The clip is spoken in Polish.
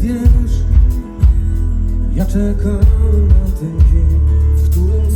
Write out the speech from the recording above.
wiesz, ja czekam na ten dzień, w którym